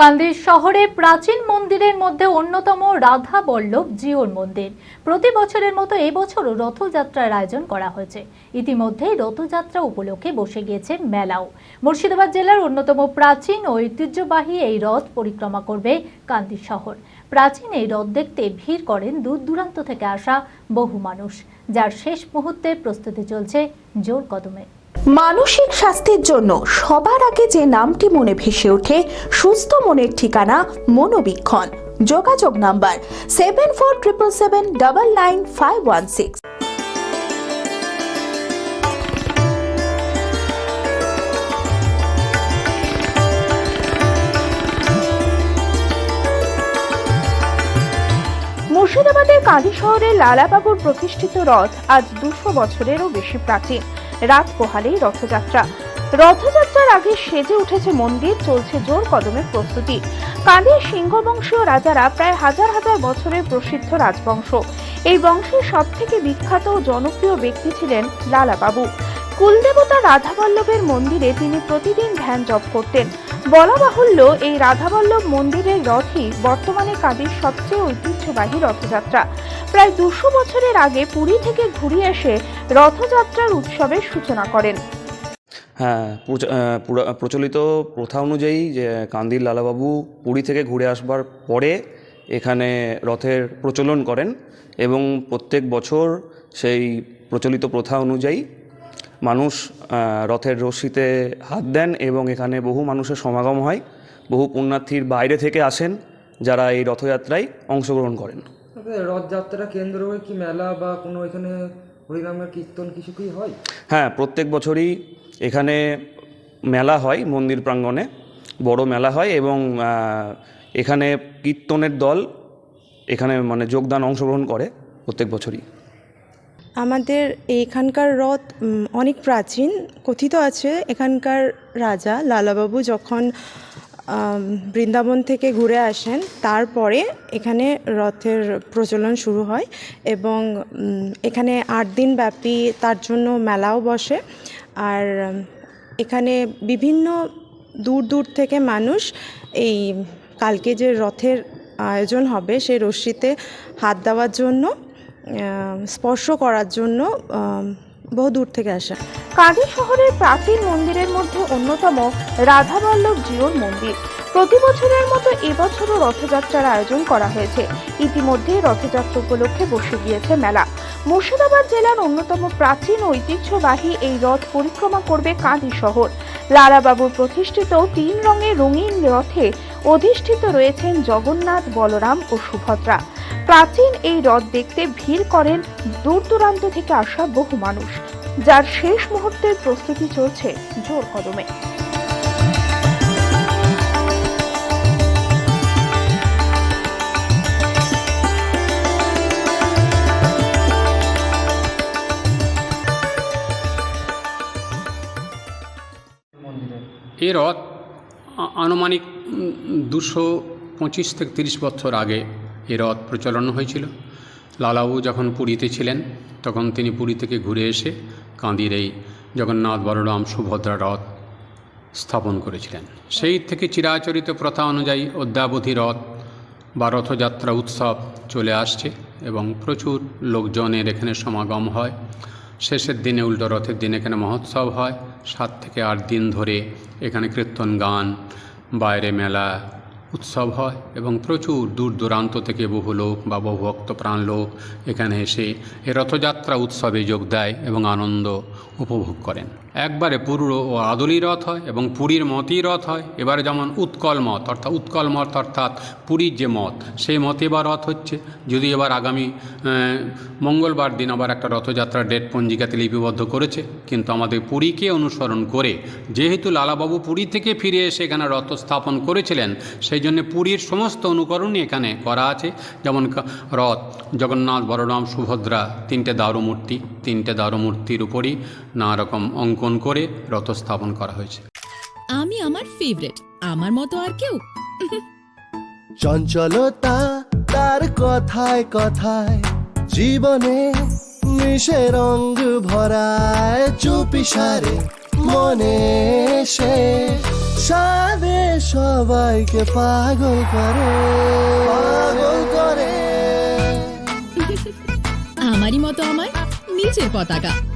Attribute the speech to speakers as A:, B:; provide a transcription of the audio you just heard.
A: কান্দির শহরে প্রাচীন মন্দিরের মধ্যে অন্যতম রাধা বল্লভ জিওর মন্দির। প্রতি বছরের মতো এবছরও রথযাত্রার আয়োজন করা হয়েছে। ইতিমধ্যেই রথযাত্রা উপলক্ষে বসে গিয়েছে মেলাও। মুর্শিদাবাদ জেলার অন্যতম প্রাচীন ও ঐতিহ্যবাহী এই রথ পরিক্রমা করবে কান্দি শহর। প্রাচীন এই রথ দেখতে ভিড় করেন দূর দূরান্ত থেকে আসা বহু মানুষ। যার শেষ মুহূর্তে প্রস্তুতি চলছে জোর কদমে।
B: মানসিক স্বাস্থ্যের জন্য সবার আগে যে নামটি মনে ভেসে ওঠে, সুস্থ মনের ঠিকানা মনোবীক্ষণ। যোগাযোগ number seven four triple seven double nine five one six মুর্শিদাবাদের কাঁদি শহরে লালাবাবুর প্রতিষ্ঠিত রথ আজ দুশো বছরেরও বেশি প্রাচীন। রাত পোহালেই রথযাত্রা। রথযাত্রার আগে সেজে উঠেছে মন্দির, চলছে জোর কদমের প্রস্তুতি। কাঁদির সিংহবংশীয় রাজারা প্রায় হাজার হাজার বছরের প্রসিদ্ধ রাজবংশ। এই বংশের সবথেকে বিখ্যাত ও জনপ্রিয় ব্যক্তি ছিলেন লালাবাবু। কুলদেবতা রাধাবল্লভের মন্দিরে তিনি প্রতিদিন ধ্যান জপ করতেন। বলা বাহুল্য এই রাধাবল্লভ মন্দিরের রথই বর্তমানে কাঁদির সবচেয়ে ঐতিহ্যবাহী রথযাত্রা। প্রায় দুশো বছরের আগে পুরী থেকে ঘুরে এসে রথযাত্রার উৎসবের সূচনা করেন।
C: হ্যাঁ প্রচলিত প্রথা অনুযায়ী যে কান্দির লালাবাবু পুরী থেকে ঘুরে আসবার পরে এখানে রথের প্রচলন করেন এবং প্রত্যেক বছর সেই প্রচলিত প্রথা অনুযায়ী মানুষ রথের রশ্মিতে হাত দেন এবং এখানে বহু মানুষের সমাগম হয়। বহু পুণ্যার্থীর বাইরে থেকে আসেন যারা এই রথযাত্রায় অংশগ্রহণ করেন।
D: রথযাত্রা কেন্দ্র করে কি মেলা বা কোনো এখানে হরিনামের কীর্তন কিছু কি হয়?
C: হ্যাঁ প্রত্যেক বছরই এখানে মেলা হয় মন্দির প্রাঙ্গণে বড় মেলা হয় এবং এখানে কীর্তনের দল এখানে মানে যোগদান অংশগ্রহণ করে প্রত্যেক বছরই।
E: আমাদের এইখানকার রথ অনেক প্রাচীন, কথিত আছে। এখানকার রাজা লালাবাবু যখন বৃন্দাবন থেকে ঘুরে আসেন, তারপরে এখানে রথের প্রচলন শুরু হয় এবং এখানে আট দিন ব্যাপী তার জন্য মেলাও বসে। আর এখানে বিভিন্ন দূর দূর থেকে মানুষ এই, কালকে যে রথের আয়োজন হবে সেই রশ্মিতে হাত দেওয়ার জন্য স্পর্শ করার জন্য বহু দূর থেকে আসে।
B: কাঁদি শহরের প্রাচীন মন্দিরের মধ্যে অন্যতম রাধাবল্লভ জিওর মন্দির। প্রতি বছরের মতো এবছরও রথযাত্রার আয়োজন করা হয়েছে। ইতিমধ্যে রথযাত্রা উপলক্ষে বসে গিয়েছে মেলা। মুর্শিদাবাদ জেলার অন্যতম প্রাচীন ঐতিহ্যবাহী এই রথ পরিক্রমা করবে কাঁদি শহর। লালাবাবুর প্রতিষ্ঠিত তিন রঙের রঙিন রথে অধিষ্ঠিত রয়েছেন জগন্নাথ, বলরাম ও সুভদ্রা। প্রাচীন এই রথ দেখতে ভিড় করেন দূর দূরান্ত থেকে আসা বহু মানুষ, যার শেষ মুহূর্তের প্রস্তুতি চলছে জোর কদমে।
F: এই রথ আনুমানিক দুশো পঁচিশ থেকে তিরিশ বছর আগে এ রথ প্রচলন হয়েছিল। লালাবু যখন পুরীতে ছিলেন, তখন তিনি পুরী থেকে ঘুরে এসে কাঁদির এই জগন্নাথ বলরাম সুভদ্রা রথ স্থাপন করেছিলেন। সেই থেকে চিরাচরিত প্রথা অনুযায়ী অদ্যাবধি রথ বা রথযাত্রা উৎসব চলে আসছে এবং প্রচুর লোকজনের এখানে সমাগম হয়। শেষের দিনে উল্টো রথের দিন এখানে মহোৎসব হয়। সাত থেকে আট দিন ধরে এখানে কীর্তন গান, বাইরে মেলা উৎসব হয় এবং প্রচুর দূর দূরান্ত থেকে বহু লোক বা বহু ভক্তপ্রাণ লোক এখানে এসে এ রথযাত্রা উৎসবে যোগ দেয় এবং আনন্দ উপভোগ করেন। একবারে পুরো ও আদলি রথ হয় এবং পুরীর মতই রথ হয়। এবারে যেমন উৎকল মত, অর্থাৎ উৎকল মত অর্থাৎ পুরীর যে মত, সেই মতে এবার রথ হচ্ছে। যদি এবার আগামী মঙ্গলবার দিন আবার একটা রথযাত্রার ডেট পঞ্জিকাতে লিপিবদ্ধ করেছে, কিন্তু আমাদের পুরীকে অনুসরণ করে, যেহেতু লালাবাবু পুরী থেকে ফিরে এসে এখানে রথ স্থাপন করেছিলেন, সেই জন্য পুরীর সমস্ত অনুকরণই এখানে করা আছে। যেমন রথ, জগন্নাথ বলরাম সুভদ্রা, তিনটে দারুমূর্তি, তিনটে দারুমূর্তির উপরই নানা রকম অঙ্কন করে রথ স্থাপন করা হয়েছে।
G: আমি আমার ফেভারিট আমার মতো আর কেউ?
H: চঞ্চলতা তার কথায় কথায় জীবনে মিশে রঙ ভরায় চুপি সারে মনে সে। সাদে সবাইকে পাগল করে। পাগল করে।
G: আমারই মতো আমার নিজের পতাকা।